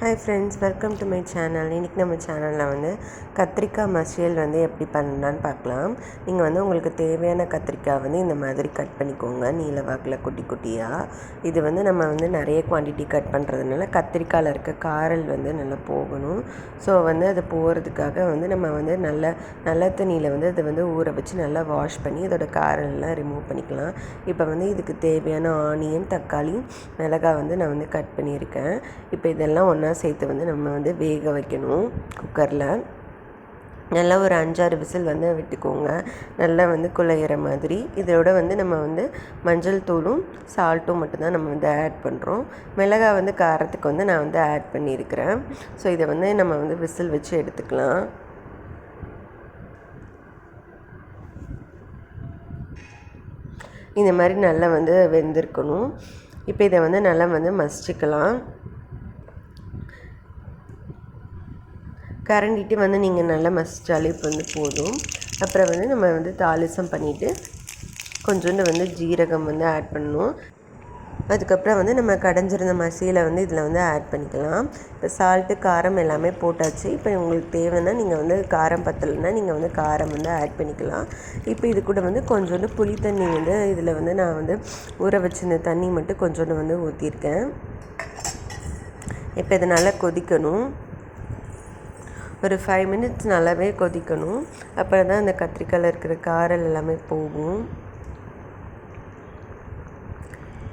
Hi friends welcome to my channel இன்றைக்கி நம்ம சேனலில் வந்து கத்திரிக்காய் மசியல் வந்து எப்படி பண்ணலான்னு பார்க்கலாம். நீங்கள் வந்து உங்களுக்கு தேவையான கத்திரிக்காய் வந்து இந்த மாதிரி கட் பண்ணிக்கோங்க. நீல வாக்கில் குட்டி குட்டியாக இது வந்து நம்ம வந்து நிறைய குவான்டிட்டி கட் பண்ணுறதுனால கத்திரிக்காயில் இருக்க காரல் வந்து நல்லா போகணும். ஸோ வந்து அது போகிறதுக்காக வந்து நம்ம வந்து நல்ல நல்ல தண்ணியில் வந்து அதை வந்து ஊற வச்சு நல்லா வாஷ் பண்ணி அதோடய காரல்லாம் ரிமூவ் பண்ணிக்கலாம். இப்போ வந்து இதுக்கு தேவையான ஆனியன் தக்காளி மிளகாய் வந்து நான் வந்து கட் பண்ணியிருக்கேன். இப்போ இதெல்லாம் ஒன்றா சேர்த்து வந்து நம்ம வந்து வேக வைக்கணும் குக்கரில். நல்லா ஒரு அஞ்சாறு விசில் வந்து விட்டுக்கோங்க. நல்லா வந்து குழையிற மாதிரி. இதோட வந்து நம்ம வந்து மஞ்சள் தூளும் சால்ட்டும் மட்டும்தான் நம்ம வந்து ஆட் பண்ணுறோம் மிளகாய் வந்து காரத்துக்கு வந்து நான் வந்து ஆட் பண்ணியிருக்கிறேன். ஸோ இதை வந்து நம்ம வந்து விசில் வச்சு எடுத்துக்கலாம். இந்த மாதிரி நல்லா வந்து வெந்திருக்கணும். இப்போ இதை வந்து நல்லா வந்து மசிச்சுக்கலாம். கரண்டிட்டு வந்து நீங்கள் நல்லா மசிச்சாலே இப்போ வந்து போதும். அப்புறம் வந்து நம்ம வந்து தாளிசம் பண்ணிவிட்டு கொஞ்சோண்டு வந்து ஜீரகம் வந்து ஆட் பண்ணணும். அதுக்கப்புறம் வந்து நம்ம கடைஞ்சிருந்த மசியில் வந்து இதில் வந்து ஆட் பண்ணிக்கலாம். இப்போ சால்ட்டு காரம் எல்லாமே போட்டாச்சு. இப்போ உங்களுக்கு தேவைன்னா நீங்கள் வந்து காரம் பத்தலைன்னா நீங்கள் வந்து காரம் வந்து ஆட் பண்ணிக்கலாம். இப்போ இது கூட வந்து கொஞ்சோண்டு புளி தண்ணி வந்து இதில் வந்து நான் வந்து ஊற வச்சிருந்த தண்ணி மட்டும் கொஞ்சோண்டு வந்து ஊற்றிருக்கேன் இப்போ இதை நல்லா கொதிக்கணும். ஒரு ஃபைவ் மினிட்ஸ் நல்லாவே கொதிக்கணும். அப்புறம் தான் அந்த கத்திரிக்காயில் இருக்கிற காரல் எல்லாமே போகும்.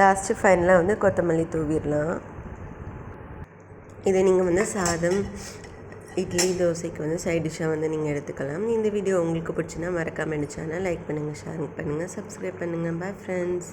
லாஸ்ட்டு ஃபைனலாக வந்து கொத்தமல்லி தூவிடலாம். இதை நீங்கள் வந்து சாதம் இட்லி தோசைக்கு வந்து சைட் டிஷ்ஷாக வந்து நீங்கள் எடுத்துக்கலாம். இந்த வீடியோ உங்களுக்கு பிடிச்சின்னா மறக்காமல் சேனல் லைக் பண்ணுங்கள் ஷேர் பண்ணுங்கள் சப்ஸ்கிரைப் பண்ணுங்கள் பாய் ஃப்ரெண்ட்ஸ்